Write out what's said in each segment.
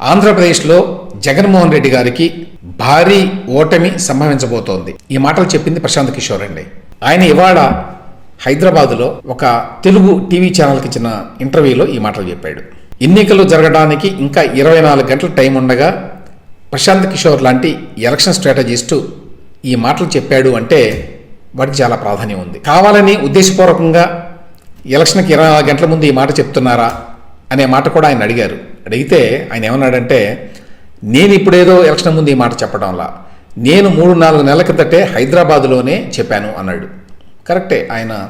ఆంధ్రప్రదేశ్లో జగన్మోహన్ రెడ్డి గారికి భారీ ఓటమి సంభవించబోతోంది. ఈ మాటలు చెప్పింది ప్రశాంత్ కిషోర్ అండి. ఆయన ఇవాళ హైదరాబాదులో ఒక తెలుగు టీవీ ఛానల్కి ఇచ్చిన ఇంటర్వ్యూలో ఈ మాటలు చెప్పాడు. ఎన్నికలు జరగడానికి ఇంకా ఇరవై నాలుగు గంటల టైం ఉండగా ప్రశాంత్ కిషోర్ లాంటి ఎలక్షన్ స్ట్రాటజిస్టు ఈ మాటలు చెప్పాడు అంటే వాటికి చాలా ప్రాధాన్యం ఉంది. కావాలని ఉద్దేశపూర్వకంగా ఎలక్షన్కి ఇరవై నాలుగు గంటల ముందు ఈ మాట చెప్తున్నారా అనే మాట కూడా ఆయన అడిగారు. అడిగితే ఆయన ఏమన్నాడంటే నేను ఇప్పుడేదో ఎలక్షన్ ముందు ఈ మాట చెప్పడంలా. నేను మూడు నాలుగు నెలల క్రితటే హైదరాబాదులోనే చెప్పాను అన్నాడు. కరెక్టే ఆయన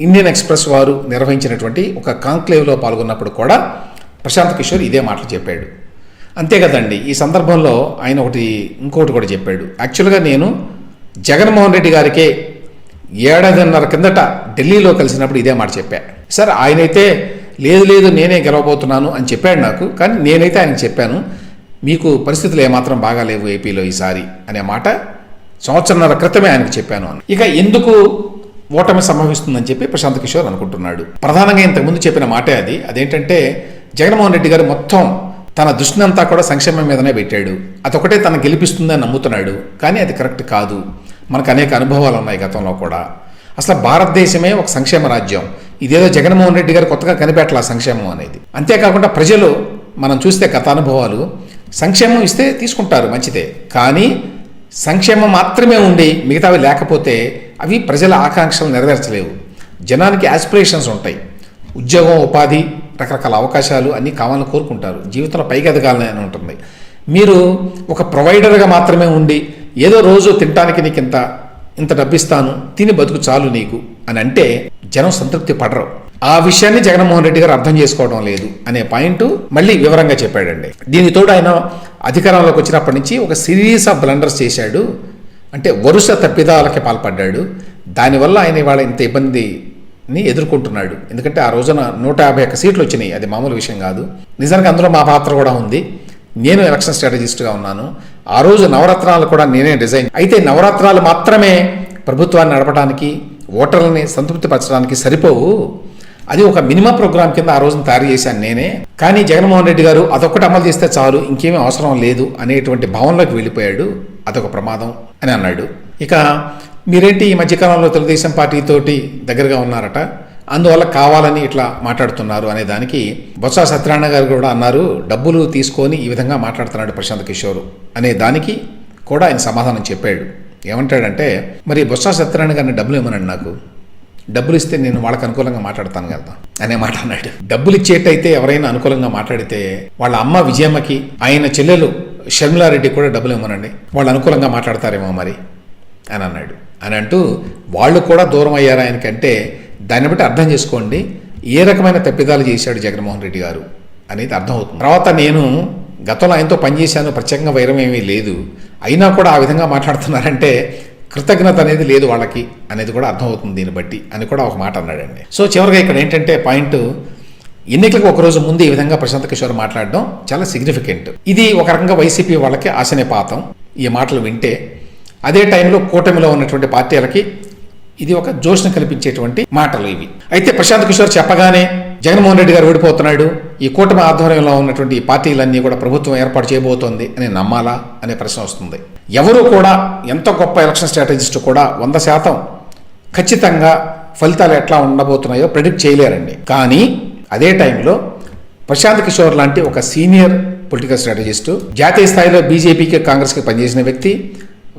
ఇండియన్ ఎక్స్ప్రెస్ వారు నిర్వహించినటువంటి ఒక కాంక్లేవ్లో పాల్గొన్నప్పుడు కూడా ప్రశాంత్ కిషోర్ ఇదే మాటలు చెప్పాడు. అంతే కదండి ఈ సందర్భంలో ఆయన ఒకటి ఇంకొకటి కూడా చెప్పాడు. యాక్చువల్గా నేను జగన్మోహన్ రెడ్డి గారికే ఏడాదిన్నర కిందట ఢిల్లీలో కలిసినప్పుడు ఇదే మాట చెప్పా. సార్ ఆయనైతే లేదు లేదు నేనే గెలవబోతున్నాను అని చెప్పాడు నాకు. కానీ నేనైతే ఆయనకు చెప్పాను మీకు పరిస్థితులు ఏమాత్రం బాగాలేవు ఏపీలో ఈసారి అనే మాట సంవత్సరంన్నర క్రితమే ఆయనకు చెప్పాను అని ఇక ఎందుకు ఓటమి సంభవిస్తుందని చెప్పి ప్రశాంత్ కిషోర్ అనుకుంటున్నాడు. ప్రధానంగా ఇంతకుముందు చెప్పిన మాటే అది. అదేంటంటే జగన్మోహన్ రెడ్డి గారు మొత్తం తన దృష్టినంతా కూడా సంక్షేమం మీదనే పెట్టాడు. అదొకటే తన గెలిపిస్తుందని నమ్ముతున్నాడు. కానీ అది కరెక్ట్ కాదు. మనకు అనేక అనుభవాలు ఉన్నాయి గతంలో కూడా. అసలు భారతదేశమే ఒక సంక్షేమ రాజ్యం. ఇదేదో జగన్మోహన్ రెడ్డి గారు కొత్తగా కనిపెట్టాల సంక్షేమం అనేది. అంతేకాకుండా ప్రజలు మనం చూస్తే గత అనుభవాలు సంక్షేమం ఇస్తే తీసుకుంటారు మంచిదే. కానీ సంక్షేమం మాత్రమే ఉండి మిగతావి లేకపోతే అవి ప్రజల ఆకాంక్షలు నెరవేర్చలేవు. జనానికి యాస్పిరేషన్స్ ఉంటాయి. ఉద్యోగం ఉపాధి రకరకాల అవకాశాలు అన్నీ కావాలని కోరుకుంటారు. జీవితంలో పైకి ఎదగాలని అని ఉంటుంది. మీరు ఒక ప్రొవైడర్గా మాత్రమే ఉండి ఏదో రోజు తినడానికి నీకు ఇంత ఇంత డబ్బిస్తాను తిని బతుకు చాలు నీకు. అని అంటే జనం సంతృప్తి పడరు. ఆ విషయాన్ని జగన్మోహన్ రెడ్డి గారు అర్థం చేసుకోవడం లేదు అనే పాయింట్ మళ్ళీ వివరంగా చెప్పాడండి. దీనితోడు ఆయన అధికారంలోకి వచ్చినప్పటి నుంచి ఒక సిరీస్ ఆఫ్ బ్లండర్స్ చేశాడు. అంటే వరుస తప్పిదాలకి పాల్పడ్డాడు. దానివల్ల ఆయన ఇవాళ ఇంత ఇబ్బందిని ఎదుర్కొంటున్నాడు. ఎందుకంటే ఆ రోజున నూట యాభై ఒక్క సీట్లు వచ్చినాయి. అది మామూలు విషయం కాదు. నిజానికి అందులో మా పాత్ర కూడా ఉంది. నేను ఎలక్షన్ స్ట్రాటజిస్ట్గా ఉన్నాను. ఆ రోజు నవరత్నాలు కూడా నేనే డిజైన్. అయితే నవరత్నాలు మాత్రమే ప్రభుత్వాన్ని నడపడానికి ఓటర్లని సంతృప్తిపరచడానికి సరిపోవు. అది ఒక మినిమం ప్రోగ్రామ్ కింద ఆ రోజున తయారు చేశాను నేనే. కానీ జగన్మోహన్ రెడ్డి గారు అదొక్కటి అమలు చేస్తే చాలు ఇంకేమీ అవసరం లేదు అనేటువంటి భావనలోకి వెళ్ళిపోయాడు. అదొక ప్రమాదం అని అన్నాడు. ఇక మీరేంటి ఈ మధ్యకాలంలో తెలుగుదేశం పార్టీతోటి దగ్గరగా ఉన్నారట? అందువల్ల కావాలని ఇట్లా మాట్లాడుతున్నారు అనే దానికి బొత్స సత్యనారాయణ గారు కూడా అన్నారు డబ్బులు తీసుకొని ఈ విధంగా మాట్లాడుతున్నాడు ప్రశాంత్ కిషోర్ అనే దానికి కూడా ఆయన సమాధానం చెప్పాడు. ఏమంటాడంటే మరి బొత్స సత్యనారాయణ గారిని డబ్బులు ఇవ్వనండి నాకు. డబ్బులు ఇస్తే నేను వాళ్ళకి అనుకూలంగా మాట్లాడతాను కదా అనే మాట అన్నాడు. డబ్బులు ఇచ్చేటైతే ఎవరైనా అనుకూలంగా మాట్లాడితే వాళ్ళ అమ్మ విజయమ్మకి ఆయన చెల్లెలు షర్మిలారెడ్డి కూడా డబ్బులు ఇవ్వనండి వాళ్ళు అనుకూలంగా మాట్లాడతారేమో మరి అని అన్నాడు. అని అంటూ వాళ్ళు కూడా దూరం అయ్యారు ఆయనకంటే దాన్ని బట్టి అర్థం చేసుకోండి ఏ రకమైన తప్పిదాలు చేశాడు జగన్మోహన్ రెడ్డి గారు అనేది అర్థమవుతుంది. తర్వాత నేను గతంలో ఆయనతో పనిచేశాను ప్రత్యేకంగా వైరం ఏమీ లేదు. అయినా కూడా ఆ విధంగా మాట్లాడుతున్నారంటే కృతజ్ఞత అనేది లేదు వాళ్ళకి అనేది కూడా అర్థమవుతుంది దీన్ని బట్టి అని కూడా ఒక మాట అన్నాడండి. సో చివరిగా ఇక్కడ ఏంటంటే పాయింట్ ఎన్నికలకు ఒక రోజు ముందు ఈ విధంగా ప్రశాంత్ కిషోర్ మాట్లాడడం చాలా సిగ్నిఫికెంట్ ఇది ఒక రకంగా వైసీపీ వాళ్ళకి ఆశనిపాతం ఈ మాటలు వింటే. అదే టైంలో కూటమిలో ఉన్నటువంటి పార్టీలకి ఇది ఒక జోష్ను కల్పించేటువంటి మాటలు ఇవి. అయితే ప్రశాంత్ కిషోర్ చెప్పగానే జగన్మోహన్ రెడ్డి గారు ఓడిపోతున్నాడు. ఈ కూటమి ఆధ్వర్యంలో ఉన్నటువంటి పార్టీలన్నీ కూడా ప్రభుత్వం ఏర్పాటు చేయబోతోంది అని నమ్మాలా అనే ప్రశ్న వస్తుంది. ఎవరు కూడా ఎంత గొప్ప ఎలక్షన్ స్ట్రాటజిస్ట్ కూడా వంద శాతం ఖచ్చితంగా ఫలితాలు ఎట్లా ఉండబోతున్నాయో ప్రెడిక్ట్ చేయలేరండి. కానీ అదే టైంలో ప్రశాంత్ కిషోర్ లాంటి ఒక సీనియర్ పొలిటికల్ స్ట్రాటజిస్టు జాతీయ స్థాయిలో బీజేపీకి కాంగ్రెస్కి పనిచేసిన వ్యక్తి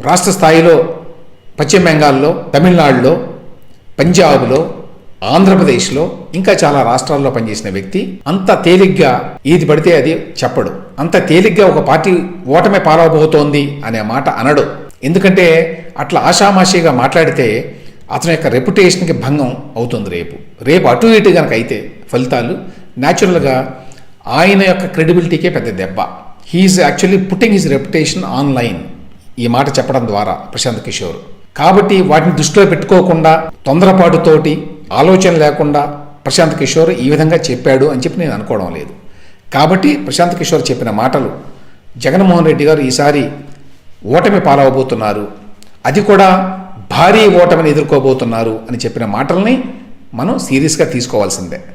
రాష్ట్ర స్థాయిలో పశ్చిమ బెంగాల్లో తమిళనాడులో పంజాబ్లో ఆంధ్రప్రదేశ్లో ఇంకా చాలా రాష్ట్రాల్లో పనిచేసిన వ్యక్తి అంత తేలిగ్గా ఏది పడితే అది చెప్పడు. అంత తేలిగ్గా ఒక పార్టీ ఓటమే పాలవబోతోంది అనే మాట అనడు. ఎందుకంటే అట్లా ఆషామాషిగా మాట్లాడితే అతని యొక్క రెప్యుటేషన్కి భంగం అవుతుంది రేపు. రేపు అటు ఇటు కనుక అయితే ఫలితాలు న్యాచురల్గా ఆయన యొక్క క్రెడిబిలిటీకే పెద్ద దెబ్బ. He is actually putting his reputation online ఈ మాట చెప్పడం ద్వారా ప్రశాంత్ కిషోర్. కాబట్టి వాటిని దృష్టిలో పెట్టుకోకుండా తొందరపాటుతోటి ఆలోచన లేకుండా ప్రశాంత్ కిషోర్ ఈ విధంగా చెప్పాడు అని చెప్పి నేను అనుకోవడం లేదు. కాబట్టి ప్రశాంత్ కిషోర్ చెప్పిన మాటలు జగన్మోహన్ రెడ్డి గారు ఈసారి ఓటమి పాలవబోతున్నారు. అది కూడా భారీ ఓటమిని ఎదుర్కోబోతున్నారు అని చెప్పిన మాటల్ని మనం సీరియస్గా తీసుకోవాల్సిందే.